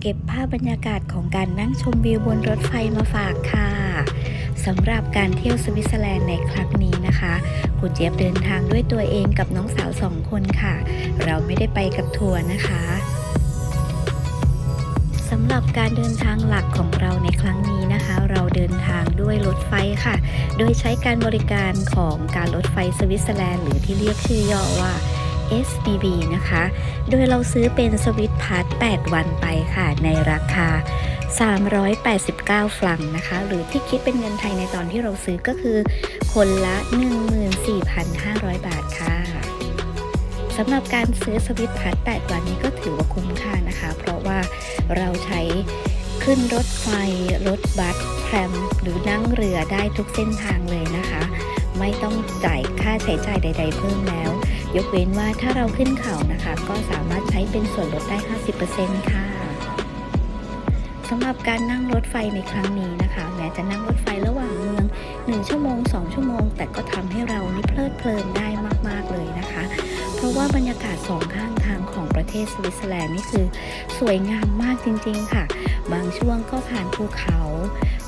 เก็บภาพบรรยากาศของการนั่งชมวิวบนรถไฟมาฝากค่ะสำหรับการเที่ยวสวิตเซอร์แลนด์ในครั้งนี้นะคะคุณเจี๊ยบเดินทางด้วยตัวเองกับน้องสาวสองคนค่ะ เราไม่ได้ไปกับทัวร์นะคะสำหรับการเดินทางหลักของเราในครั้งนี้นะคะ เราเดินทางด้วยรถไฟค่ะ โดยใช้การบริการของการรถไฟสวิตเซอร์แลนด์หรือที่เรียกชื่อย่อว่า SBB นะคะ โดยเราซื้อเป็นสวิตพาร์ท8วันไปค่ะ ในราคา 389ฟลังนะคะ หรือที่คิดเป็นเงินไทยในตอนที่เราซื้อก็คือคนละ 14,500 บาทค่ะสำหรับการซื้อสวิตพาร์ท8วันนี้ก็ถือว่าคุ้มค่านะคะ เพราะว่าเราใช้ขึ้นรถไฟ รถบัสแทรมหรือนั่งเรือได้ทุกเส้นทางเลยนะคะ ไม่ต้องจ่ายค่าใช้จ่ายใด ๆ เพิ่มแล้ว ยกเว้นว่าถ้าเราขึ้นเขานะคะ ก็สามารถใช้เป็นส่วนลดได้ 50%ค่ะสำหรับการนั่งรถไฟในครั้งนี้นะคะ แม้จะนั่งรถไฟระหว่างเมือง 1 ชั่วโมง 2 ชั่วโมง แต่ก็ทำให้เรานี่เพลิดเพลินได้มาก ๆ เลยนะคะ เพราะว่าบรรยากาศสองข้างทางของประเทศสวิตเซอร์แลนด์นี่คือ สวยงามมากจริง ๆ ค่ะ บางช่วงก็ผ่านภูเขา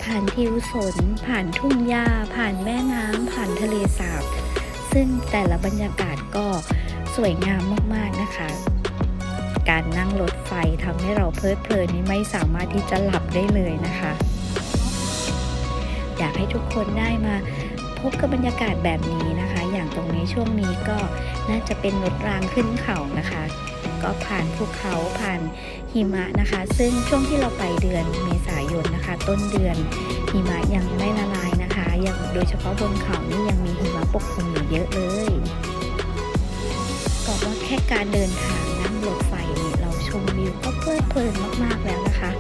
ผ่านทิวสน ผ่านทุ่งหญ้า ผ่านแม่น้ำผ่านทะเลสาบ ซึ่งแต่ละบรรยากาศก็สวยงามมากๆนะคะ การนั่งรถไฟทำให้เราเพลิดเพลินนี่ไม่สามารถที่จะหลับได้เลยนะคะ อยากให้ทุกคนได้มาพบกับบรรยากาศแบบนี้นะคะ อย่างตรงนี้ช่วงนี้ก็น่าจะเป็นรถรางขึ้นเขานะคะ ก็ผ่านภูเขาผ่านหิมะนะคะ ซึ่งช่วงที่เราไปเดือนเมษายนนะคะ ต้นเดือนหิมะยังไม่ โดยเฉพาะบนเขานี่ยังมีหิมะปกคลุมอยู่เยอะเลยบอกว่าแค่การเดินทางนั่งรถไฟเนี่ยเราชมวิวก็เพลิดเพลินมากๆแล้วนะคะ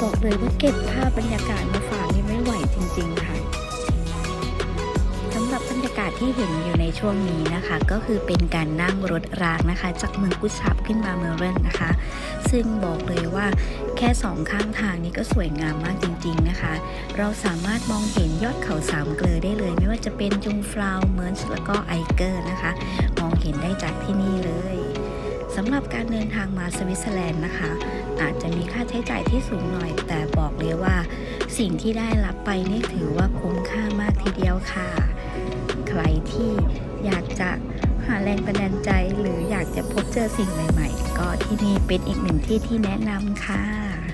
บอกเลยว่าเก็บภาพบรรยากาศมาฝากนี่ไม่ไหวจริง ๆ ค่ะ ที่เห็นอยู่ในช่วงนี้นะคะ ก็คือเป็นการนั่งรถรางนะคะ จากเมืองกุชับขึ้นมาเมลเรนนะคะ ซึ่งบอกเลยว่าแค่สองข้างทางนี้ก็สวยงามมากจริง ๆนะคะ เราสามารถมองเห็นยอดเขาสามเกลอได้เลย ไม่ว่าจะเป็นจุงฟลาวเมิร์นส์แล้วก็ไอเกอร์นะคะ มองเห็นได้จากที่นี่เลยสำหรับการเดินทางมาสวิตเซอร์แลนด์นะคะ อาจจะมีค่าใช้จ่ายที่สูงหน่อย แต่บอกเลยว่า สิ่งที่ได้รับไปนี่ถือว่าคุ้มค่ามากทีเดียวค่ะ รที่อยากจะหาแรงบันดาลใจหรืออยากจะพบเจอสิ่งใหม่ ๆ ก็ที่นี่เป็นอีกหนึ่งที่ที่แนะนำค่ะ